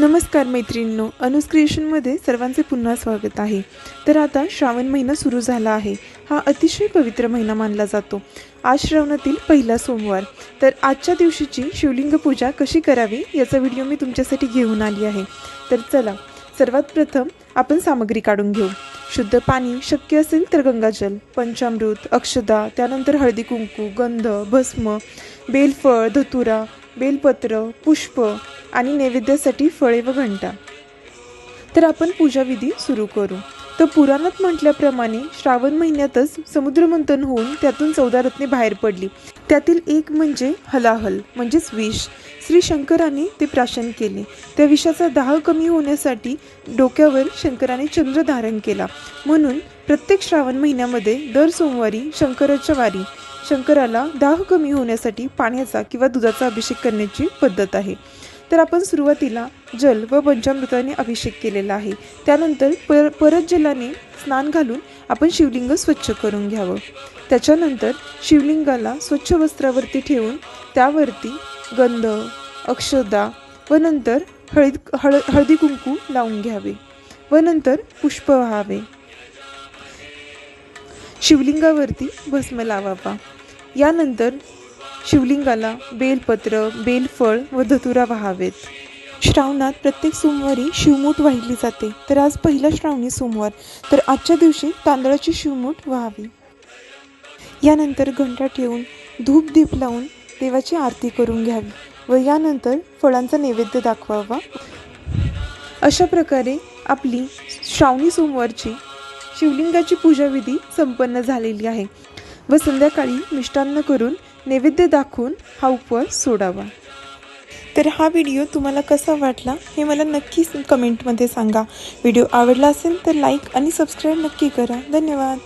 नमस्कार मैत्रिणींनो अनुस्क्रिएशनमध्ये सर्वांचे पुन्हा स्वागत आहे. तर आता श्रावण महिना सुरू झाला आहे. हा अतिशय पवित्र महिना मानला जातो. आज श्रावणातील पहिला सोमवार. तर आजच्या दिवशीची शिवलिंग पूजा कशी करावी याचा व्हिडिओ मी तुमच्यासाठी घेऊन आली आहे. तर चला सर्वात प्रथम आपण सामग्री काढून घेऊ. शुद्ध पाणी शक्य असेल तर गंगाजल पंचामृत अक्षदा त्यानंतर हळदी कुंकू गंध भस्म बेलफळ धतुरा बेलपत्र पुष्प आणि नैवेद्यासाठी फळे व घंटा. तर आपण पूजाविधी सुरू करू. तर पुराणात म्हटल्याप्रमाणे श्रावण महिन्यातच समुद्रमंथन होऊन त्यातून चौदा रत्ने बाहेर पडली. त्यातील एक म्हणजे हलाहल म्हणजेच विष. श्री शंकराने ते प्राशन केले. त्या विषाचा दाह कमी होण्यासाठी डोक्यावर शंकराने चंद्र धारण केला. म्हणून प्रत्येक श्रावण महिन्यामध्ये दर सोमवारी शंकराच्या वारी. शंकराला दाह कमी होण्यासाठी पाण्याचा किंवा दुधाचा अभिषेक करण्याची पद्धत आहे. तर आपण सुरुवातीला जल व पंचामृताने अभिषेक केलेला आहे. त्यानंतर पर परत जलाने स्नान घालून आपण शिवलिंग स्वच्छ करून घ्यावं. त्याच्यानंतर शिवलिंगाला स्वच्छ वस्त्रावरती ठेवून त्यावरती गंध अक्षदा व नंतर हळद हळ हळदी कुंकू लावून घ्यावे व नंतर पुष्प व्हावे. शिवलिंगावरती भस्म लावावा. यानंतर शिवलिंगाला बेलपत्र बेलफळ व धतुरा वाहावेत. श्रावणात प्रत्येक सोमवारी शिवमूठ वाहिली जाते. तर आज पहिला श्रावणी सोमवार. तर आजच्या दिवशी तांदळाची शिवमूठ व्हावी. यानंतर घंटा ठेवून धूप दीप लावून देवाची आरती करून घ्यावी व यानंतर फळांचा नैवेद्य दाखवावा. अशा प्रकारे आपली श्रावणी सोमवारची शिवलिंगाची पूजाविधी संपन्न झालेली आहे व संध्याकाळी मिष्टान्न करून नैवेद्य दाखवून हा उपवास सोडावा. तर हा व्हिडिओ तुम्हाला कसा वाटला हे मला नक्कीच कमेंटमध्ये सांगा. व्हिडिओ आवडला असेल तर लाईक आणि सबस्क्राईब नक्की करा. धन्यवाद.